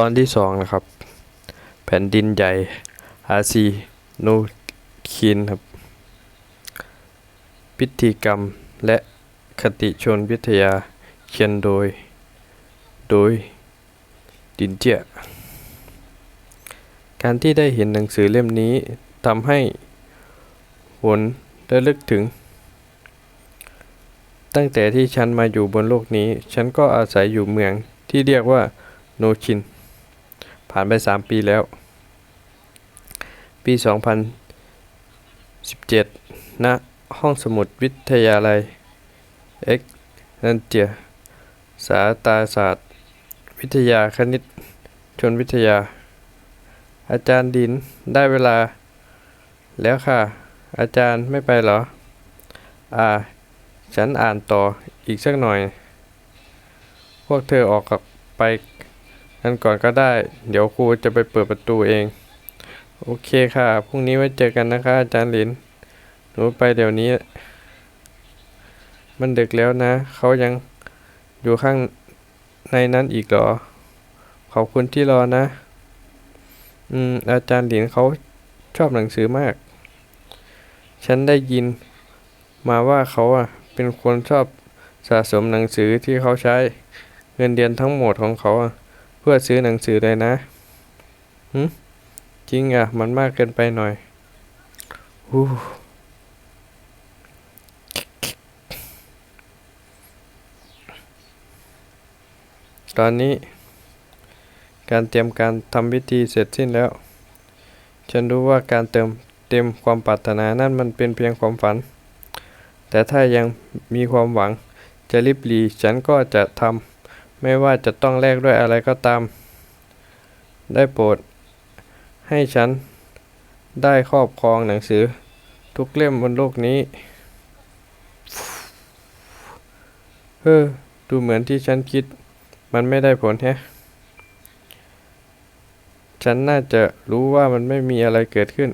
ตอนที่สองนะครับ แผ่นดินใหญ่อาซีโนคินครับ พิธีกรรมและคติชนวิทยาเขียนโดย โดยดินเจียการที่ได้เห็นหนังสือเล่มนี้ทำให้หวนระลึกถึง ตั้งแต่ที่ฉันมาอยู่บนโลกนี้ ฉันก็อาศัยอยู่เมืองที่เรียกว่าโนชิน ผ่านไป 3 ปีแล้ว ปี 2017 ณ ห้องสมุดวิทยาลัย เอ็กนันเจีย สาตาศาสตร์ วิทยาคณิต ชนวิทยา อาจารย์ดินได้เวลา แล้วค่ะ อาจารย์ไม่ไปเหรอ อ่า ฉันอ่านต่ออีกสักหน่อย พวกเธอออกกับไป กันก่อนก็ได้ เดี๋ยวครูจะไปเปิดประตูเอง โอเคค่ะ พรุ่งนี้ไว้เจอกันนะคะ อาจารย์หลิน หนูไปเดี๋ยวนี้ มันดึกแล้วนะ เขายังอยู่ข้างในนั้นอีกเหรอ ขอบคุณที่รอนะ อืม อาจารย์หลินเขาชอบหนังสือมาก ฉันได้ยินมาว่าเขาอะ เป็นคนชอบสะสมหนังสือที่เขาใช้เงินเดือนทั้งหมดของเขาอะ พื่อซื้อหนังสือเลยนะหึจริงอะ มันมากเกินไปหน่อยฮู้ตอนนี้ การเตรียมการทำพิธีเสร็จสิ้นแล้ว ฉันรู้ว่าการเติมเต็มความปรารถนานั่นมันเป็นเพียงความฝัน แต่ถ้ายังมีความหวังจะรีบหลีฉันก็จะทำ ไม่ว่าจะต้องแลกด้วยอะไรก็ตาม ได้โปรด ให้ฉันได้ครอบครองหนังสือ ทุกเล่มบนโลกนี้ เฮ้อ ดูเหมือนที่ฉันคิด มันไม่ได้ผลแฮะ ฉันน่าจะรู้ว่ามันไม่มีอะไรเกิดขึ้น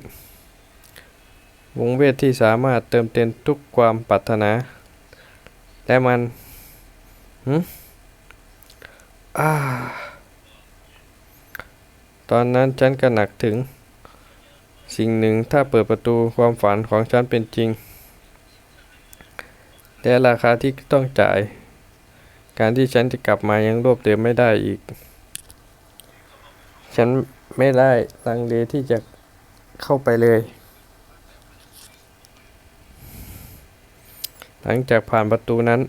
วงเวทที่สามารถเติมเต็มทุกความปรารถนา และมันหืม ตอนนั้นฉันก็หนักถึง สิ่งหนึ่งถ้าเปิดประตูความฝันของฉันเป็นจริง และราคาที่ต้องจ่าย การที่ฉันจะกลับมายังรวบเดิมไม่ได้อีก ฉันไม่ได้ลังเลที่จะเข้าไปเลย หลังจากผ่านประตูนั้น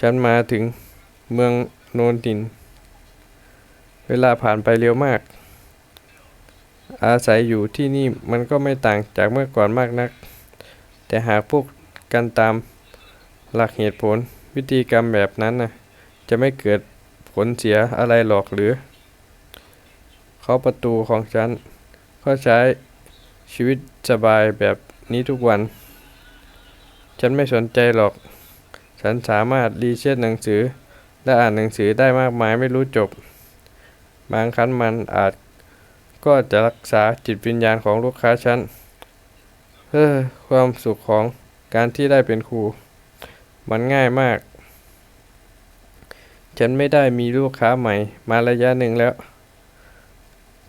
ฉันมาถึงเมือง โนนดิน เวลาผ่านไปเร็วมาก อาศัยอยู่ที่นี่มันก็ไม่ต่างจากเมื่อก่อนมากนัก แต่หากพวกกันตามหลักเหตุผลวิธีกรรมแบบนั้นนะจะไม่เกิดผลเสียอะไรหรอกหรือ เขาประตูของฉันก็ใช้ชีวิตสบายแบบนี้ทุกวัน ฉันไม่สนใจหรอก ฉันสามารถรีเช็ดหนังสือ และอ่านหนังสือได้มากมายไม่รู้จบ บางครั้งมันอาจก็จะรักษาจิตวิญญาณของลูกค้าฉันเฮ้อความสุขของการที่ได้เป็นครู มันง่ายมาก ฉันไม่ได้มีลูกค้าใหม่ มาระยะหนึ่งแล้ว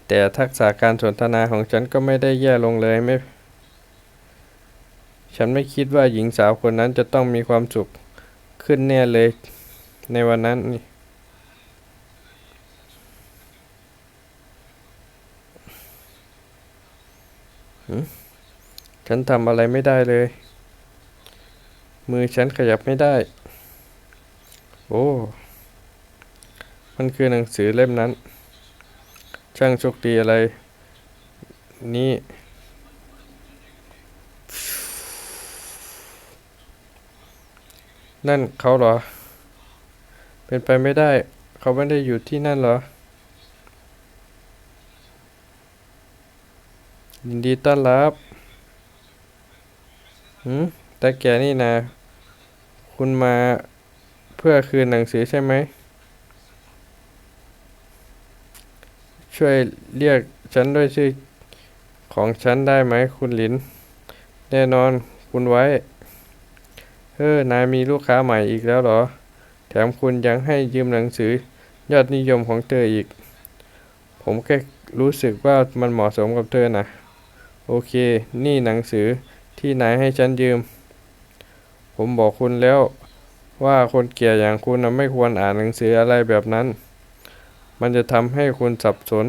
แต่ทักษะการสนทนาของฉันก็ไม่ได้แย่ลงเลยไม่ ฉันไม่คิดว่าหญิงสาวคนนั้นจะต้องมีความสุขขึ้นแน่เลย ในวันนั้นนี่ฉันทำอะไรไม่ได้เลย มือฉันขยับไม่ได้ โอ้ มันคือหนังสือเล่มนั้น ช่างโชคดีอะไร นี่ นั่นเขาเหรอ เป็นไปไม่ได้ เขาไม่ได้อยู่ที่นั่นเหรอ ยินดีต้อนรับหืมแต่แกนี่นะ คุณมาเพื่อคืนหนังสือใช่ไหม ช่วยเรียกฉันด้วยชื่อของฉันได้ไหมคุณหลิน แน่นอนคุณไว้ เฮ้อ นายมีลูกค้าใหม่อีกแล้วเหรอ แถมคุณยังให้ยืมหนังสือยอดนิยมของเธออีก ผมแค่รู้สึกว่ามันเหมาะสมกับเธอนะ โอเค นี่หนังสือที่นายให้ฉันยืม ผมบอกคุณแล้วว่าคนเกียรอย่างคุณไม่ควรอ่านหนังสืออะไรแบบนั้น มันจะทำให้คุณสับสน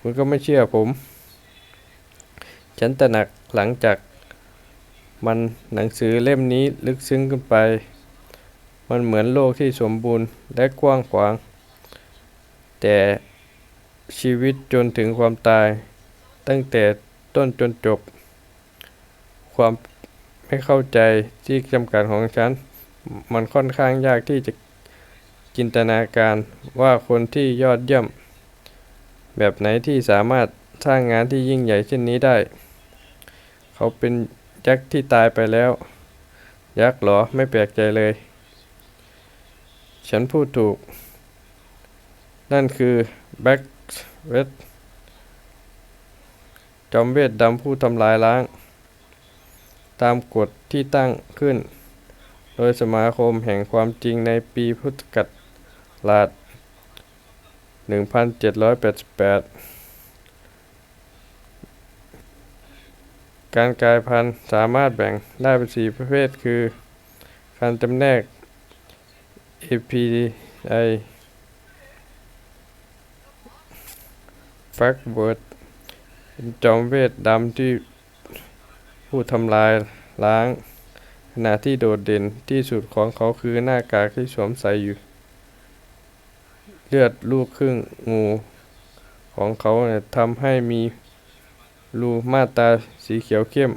คุณก็ไม่เชื่อผม ฉันตระหนักหลังจากมันหนังสือเล่มนี้ลึกซึ้งขึ้นไป มันเหมือนโลกที่สมบูรณ์และกว้างขวาง แต่ชีวิตจนถึงความตาย ตั้งแต่ต้นจนจบ ความไม่เข้าใจที่จำกัดของฉัน มันค่อนข้างยากที่จะจินตนาการว่าคนที่ยอดเยี่ยม แบบไหนที่สามารถสร้างงานที่ยิ่งใหญ่เช่นนี้ได้ เขาเป็นยักษ์ที่ตายไปแล้ว ยักษ์หรอไม่แปลกใจเลย ฉันพูดถูก นั่นคือแบ็กเวทจอมเวทดำผู้ทำลายล้าง ตามกฎที่ตั้งขึ้น โดยสมาคมแห่งความจริงในปีพุทธศักราช1788 การกลายพันธุ์สามารถแบ่งได้เป็นสี่ประเภทคือ การจำแนก API f a c t w o r d เป็นจอมเวทดำที่ผู้ทำลายล้างขณะที่โดดเด่นที่สุดของเขาคือหน้ากากที่สวมใส่อยู่ เลือดลูกครึ่งงูของเขาเนี่ยทำให้มีรูมาตาสีเขียวเข้ม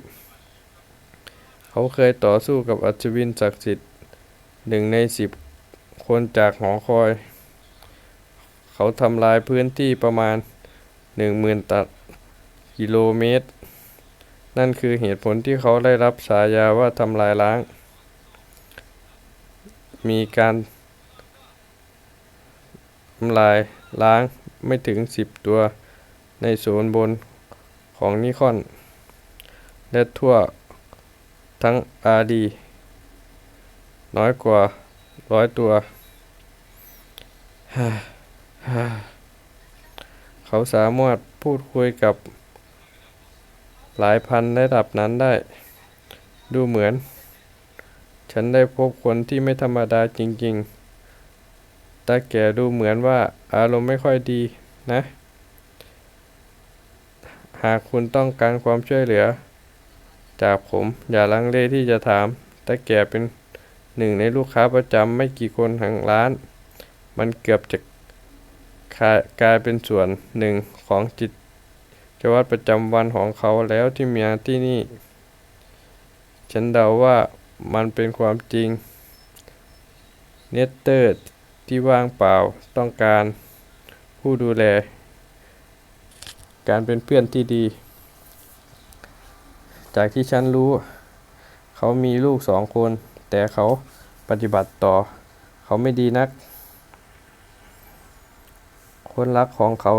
เขาเคยต่อสู้กับอัศวินศักดิ์สิทธิ์หนึ่งในสิบ คนจากหอคอย เขาทำลายพื้นที่ประมาณหนึ่งหมื่นตารกิโลเมตร นั่นคือเหตุผลที่เขาได้รับฉายาว่าทำลายล้าง มีการทำลายล้างไม่ถึงสิบตัวในโซนบนของนิคอน และทั่วทั้งอาดีน้อยกว่า ร้อยตัวเขาสามารถพูดคุยกับหลายพันระดับนั้นได้ ดูเหมือน ฉันได้พบคนที่ไม่ธรรมดาจริง ๆ ตาแก่ดูเหมือนว่าอารมณ์ไม่ค่อยดีนะ หากคุณต้องการความช่วยเหลือ จากผมอย่าลังเลที่จะถามตาแก่เป็น หนึ่งในลูกค้าประจำไม่กี่คนทางร้าน มันเกือบจะกลายเป็นส่วนหนึ่งของจิตวัตรประจำวันของเขาแล้วที่มีที่นี่ ฉันเดาว่ามันเป็นความจริง เนตเตอร์ที่ว่างเปล่าต้องการผู้ดูแล การเป็นเพื่อนที่ดี จากที่ฉันรู้ เขามีลูกสองคน แต่เขาปฏิบัติต่อเขาไม่ดีนัก คนรักของเขา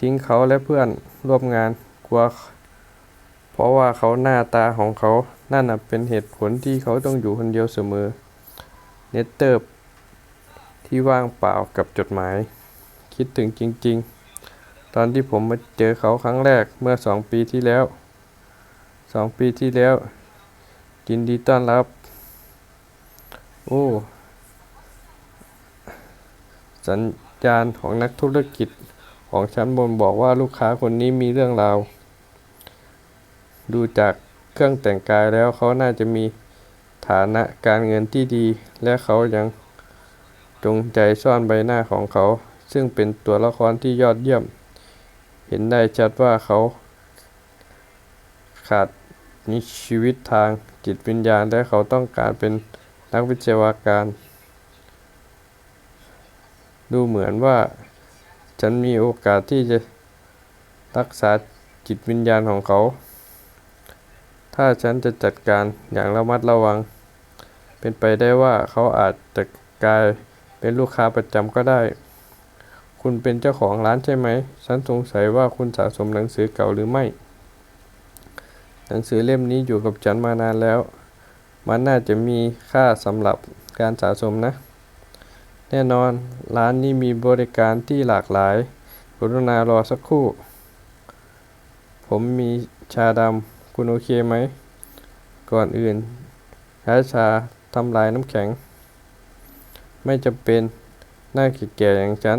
ทิ้งเขาและเพื่อนร่วมงานกลัว เพราะว่าเขาหน้าตาของเขานั่นเป็นเหตุผลที่เขาต้องอยู่คนเดียวเสมอ เนตเตอร์ที่ว่างเปล่ากับจดหมาย คิดถึงจริง ๆ ตอนที่ผมมาเจอเขาครั้งแรกเมื่อสองปีที่แล้วสองปีที่แล้วยินดีต้อนรับ โอ้สัญญาณของนักธุรกิจของชั้นบนบอกว่าลูกค้าคนนี้มีเรื่องราว ดูจากเครื่องแต่งกายแล้วเขาน่าจะมีฐานะการเงินที่ดี และเขายังจงใจซ่อนใบหน้าของเขา ซึ่งเป็นตัวละครที่ยอดเยี่ยม เห็นได้ชัดว่าเขา ขาดมีชีวิตทางจิตวิญญาณและเขาต้องการเป็น นักวิจัยการ ดูเหมือนว่า ฉันมีโอกาสที่จะรักษาจิตวิญญาณของเขา ถ้าฉันจะจัดการอย่างระมัดระวัง เป็นไปได้ว่าเขาอาจจะกลายเป็นลูกค้าประจำก็ได้ คุณเป็นเจ้าของร้านใช่ไหม ฉันสงสัยว่าคุณสะสมหนังสือเก่าหรือไม่ หนังสือเล่มนี้อยู่กับฉันมานานแล้ว มันน่าจะมีค่าสำหรับการสะสมนะ แน่นอนร้านนี้มีบริการที่หลากหลาย กรุณารอสักครู่ ผมมีชาดำคุณโอเคไหม ก่อนอื่นใช้ชาทำลายน้ำแข็ง ไม่จำเป็นหน้าแก่อย่างฉัน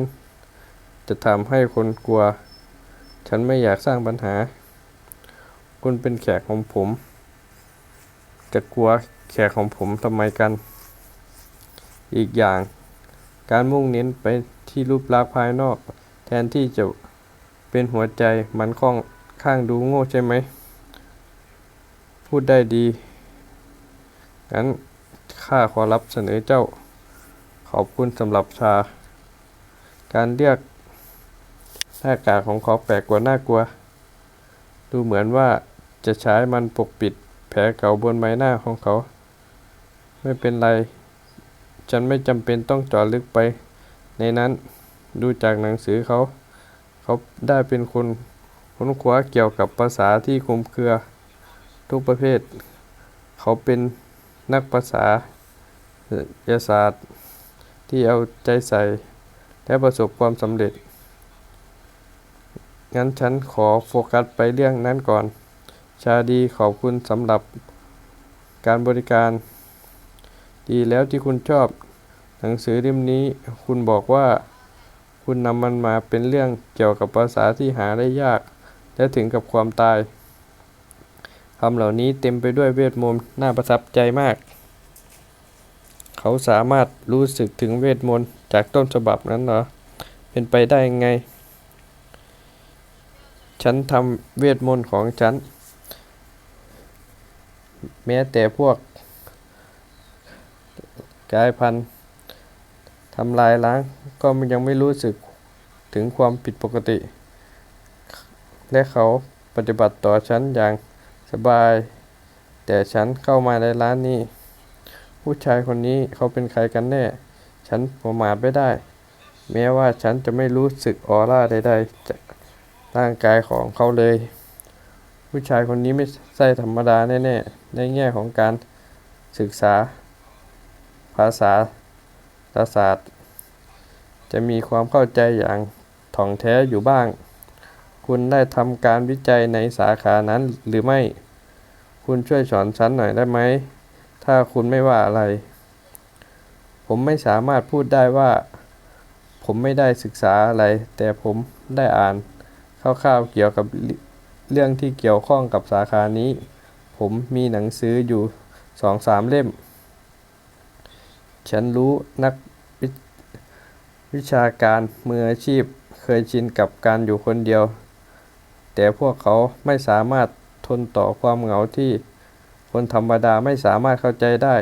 จะทำให้คนกลัว ฉันไม่อยากสร้างปัญหา คุณเป็นแขกของผม จะกลัว แขกของผมทำไมกัน อีกอย่าง การมุ่งเน้นไปที่รูปลักษณ์ภายนอก แทนที่จะเป็นหัวใจมันค่อนข้างดูโง่ใช่ไหม พูดได้ดี งั้นข้าขอรับเสนอเจ้า ขอบคุณสำหรับชา การเรียกหน้ากากของเขาแปลกกว่าน่ากลัว ดูเหมือนว่าจะใช้มันปกปิดแผลเก่าบนใบหน้าของเขา ไม่เป็นไร ฉันไม่จำเป็นต้องเจาะลึกไป ในนั้น ดูจากหนังสือเขา เขาได้เป็นคนค้นคว้าเกี่ยวกับภาษาที่คุมเครือ ทุกประเภท เขาเป็นนักภาษาวิทยาศาสตร์ที่เอาใจใส่ และประสบความสำเร็จ งั้นฉันขอโฟกัสไปเรื่องนั้นก่อน ชาดีขอบคุณสำหรับการบริการ ดีแล้วที่คุณชอบหนังสือเล่มนี้ คุณบอกว่า คุณนำมันมาเป็นเรื่องเกี่ยวกับภาษาที่หาได้ยาก และถึงกับความตายคำเหล่านี้เต็มไปด้วยเวทมนต์น่าประทับใจมาก เขาสามารถรู้สึกถึงเวทมนต์จากต้นฉบับนั้นเหรอ เป็นไปได้ยังไง ฉันทำเวทมนต์ของฉัน แม้แต่พวก กายพันธุ์ทำลายล้างก็ยังไม่รู้สึกถึงความผิดปกติ และเขาปฏิบัติต่อฉันอย่างสบาย แต่ฉันเข้ามาในร้านนี้ ผู้ชายคนนี้เขาเป็นใครกันแน่ ฉันประมาทไม่ได้ แม้ว่าฉันจะไม่รู้สึกออร่าใดๆจากร่างกายของเขาเลย ผู้ชายคนนี้ไม่ใช่ธรรมดาแน่ๆในแง่ของการศึกษา ภาษาศาสตร์ จะมีความเข้าใจอย่างถ่องแท้อยู่บ้าง คุณได้ทำการวิจัยในสาขานั้นหรือไม่ คุณช่วยสอนฉันหน่อยได้ไหม ถ้าคุณไม่ว่าอะไร ผมไม่สามารถพูดได้ว่า ผมไม่ได้ศึกษาอะไร แต่ผมได้อ่านคร่าวๆเกี่ยวกับเรื่องที่เกี่ยวข้องกับสาขานี้ ผมมีหนังสืออยู่สองสามเล่ม ฉันรู้นักวิวิชาการมืออาชีพเคยชินกับการอยู่คนเดียว แต่พวกเขาไม่สามารถทนต่อความเหงาที่คนธรรมดาไม่สามารถเข้าใจได้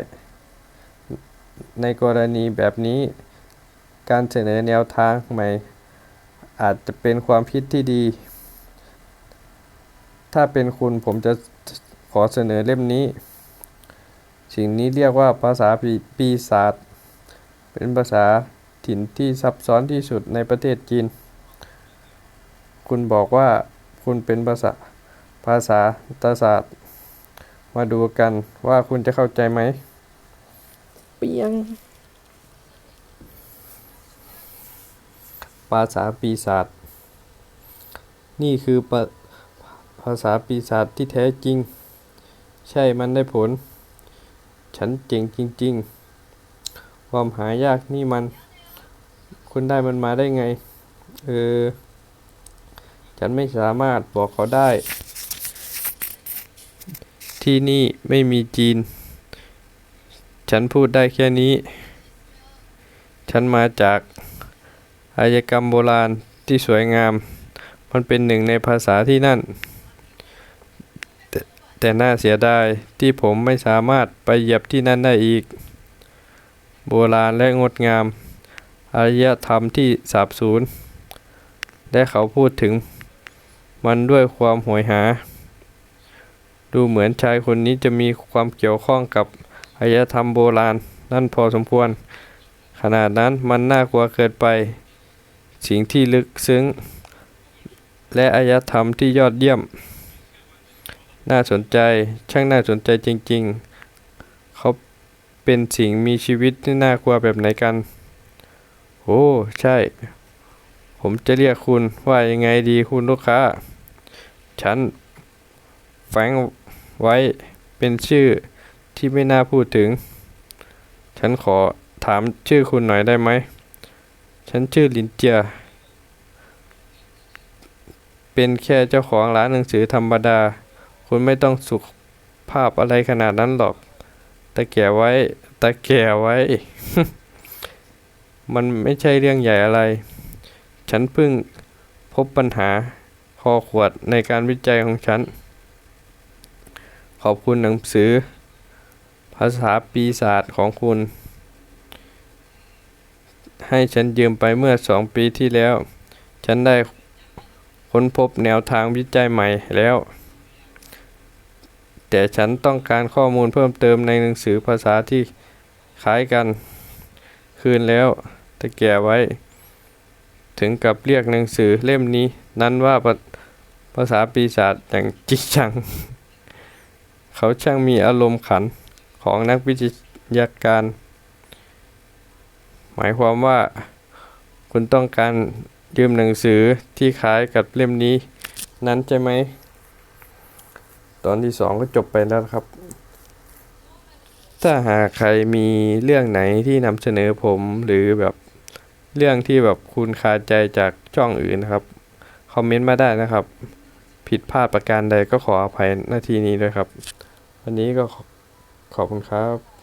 ในกรณีแบบนี้ การเสนอแนวทางใหม่ อาจจะเป็นความคิดที่ดี ถ้าเป็นคุณผมจะขอเสนอเล่มนี้ สิ่งนี้เรียกว่าภาษาปีปีศาจเป็นภาษาถิ่นที่ซับซ้อนที่สุดในประเทศจีน คุณบอกว่าคุณเป็นภาษาภาษาตศาสตร์ มาดูกันว่าคุณจะเข้าใจไหม เปียง ภาษาปีศาจ นี่คือภาภาษาปีศาจที่แท้จริง ใช่มันได้ผล ฉันเจ๋งจริง ๆ ความหายากนี่มัน คุณได้มันมาได้ไง เออ ฉันไม่สามารถบอกเขาได้ ที่นี่ไม่มีจีน ฉันพูดได้แค่นี้ ฉันมาจากอายกรรมโบราณที่สวยงาม มันเป็นหนึ่งในภาษาที่นั่น แต่น่าเสียดายที่ผมไม่สามารถไปเหยียบที่นั่นได้อีก โบราณและงดงาม อารยธรรมที่สาบสูญ และเขาพูดถึง มันด้วยความโหยหา ดูเหมือนชายคนนี้จะมีความเกี่ยวข้องกับอารยธรรมโบราณ นั่นพอสมควร ขนาดนั้นมันน่ากลัวเกินไป สิ่งที่ลึกซึ้ง และอารยธรรมที่ยอดเยี่ยม น่าสนใจช่างน่าสนใจจริงๆ เขาเป็นสิ่งมีชีวิตที่น่ากลัวแบบไหนกัน โอ้ ใช่ ผมจะเรียกคุณว่ายังไงดีคุณลูกค้า ฉัน แฝงไว้เป็นชื่อที่ไม่น่าพูดถึง ฉันขอถามชื่อคุณหน่อยได้ไหม ฉันชื่อลินเจีย เป็นแค่เจ้าของร้านหนังสือธรรมดา คุณไม่ต้องสุภาพอะไรขนาดนั้นหรอก ตะแก่ไว้ ตะแก่ไว้ มันไม่ใช่เรื่องใหญ่อะไร ฉันเพิ่งพบปัญหาคอขวดในการวิจัยของฉัน ขอบคุณหนังสือ ภาษาปีศาจของคุณ ให้ฉันยืมไปเมื่อสองปีที่แล้ว ฉันได้ค้นพบแนวทางวิจัยใหม่แล้ว แต่ฉันต้องการข้อมูลเพิ่มเติมในหนังสือภาษาที่คล้ายกัน คืนแล้วตะแก่ไว้ ถึงกับเรียกหนังสือเล่มนี้นั้นว่าภาภาษาปีศาจอย่างจริงจัง เขาช่างมีอารมณ์ขันของนักวิทยาการ หมายความว่า คุณต้องการยืมหนังสือที่คล้ายกับเล่มนี้ นั้นใช่ไหม ตอนที่สองก็จบไปแล้วครับ ถ้าหากใครมีเรื่องไหนที่นำเสนอผมหรือแบบเรื่องที่แบบคุณคาใจจากช่องอื่นนะครับ คอมเมนต์มาได้นะครับ ผิดพลาดประการใดก็ขออภัยหน้าที่นี้ด้วยครับ วันนี้ก็ขอบคุณครับ